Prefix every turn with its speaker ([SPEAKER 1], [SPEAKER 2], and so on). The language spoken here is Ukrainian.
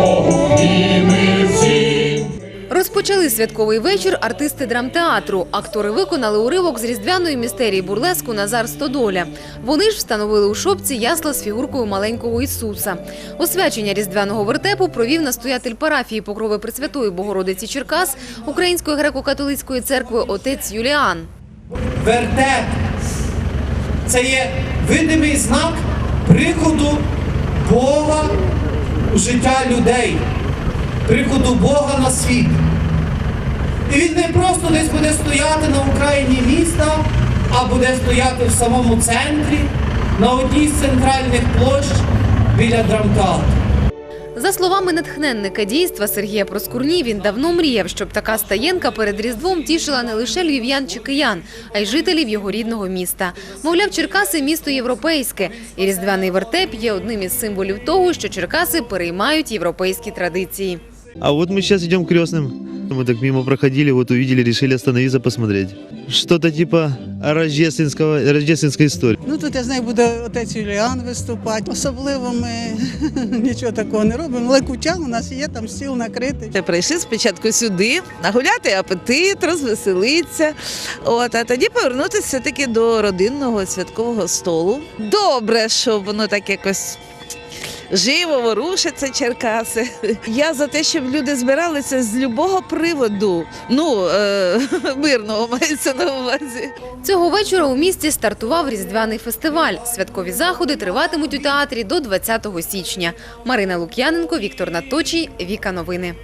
[SPEAKER 1] Богу, і ми всі.
[SPEAKER 2] Розпочали святковий вечір артисти драмтеатру. Актори виконали уривок з різдвяної містерії бурлеску Назар Стодоля. Вони ж встановили у шопці ясла з фігуркою маленького Ісуса. Освячення різдвяного вертепу провів настоятель парафії Покрови Пресвятої Богородиці Черкас Української греко-католицької церкви отець Юліан.
[SPEAKER 3] вертеп. Це є видимий знак приходу Бога у життя людей, приходу Бога на світ. І він не просто десь буде стояти на окраїні міста, а буде стояти в самому центрі, на одній з центральних площ біля драмтеатру.
[SPEAKER 2] За словами натхненника дійства Сергія Проскурні, він давно мріяв, щоб така стаєнка перед Різдвом тішила не лише львів'ян чи киян, а й жителів його рідного міста. Мовляв, Черкаси місто європейське, і різдвяний вертеп є одним із символів того, що Черкаси переймають європейські традиції.
[SPEAKER 4] А от ми зараз йдемо к крестным. Мы так мимо проходили, вот увидели, решили остановиться, посмотреть. Что-то типа рождественского, рождественской истории.
[SPEAKER 5] Ну тут я знаю, буде отець Юліан виступати. Особливо ми нічого такого не робимо. Але кутя у нас є, там стіл накритий.
[SPEAKER 6] Ти прийшли спочатку сюди, нагуляти апетит, розвеселитися, от, а тоді повернутися все-таки до родинного святкового столу. Добре, що воно так якось. Живо ворушаться Черкаси. Я за те, щоб люди збиралися з любого приводу. Ну е- мирного мається на увазі.
[SPEAKER 2] Цього вечора у місті стартував різдвяний фестиваль. Святкові заходи триватимуть у театрі до 20 січня. Марина Лук'яненко, Віктор Наточій, Віка Новини.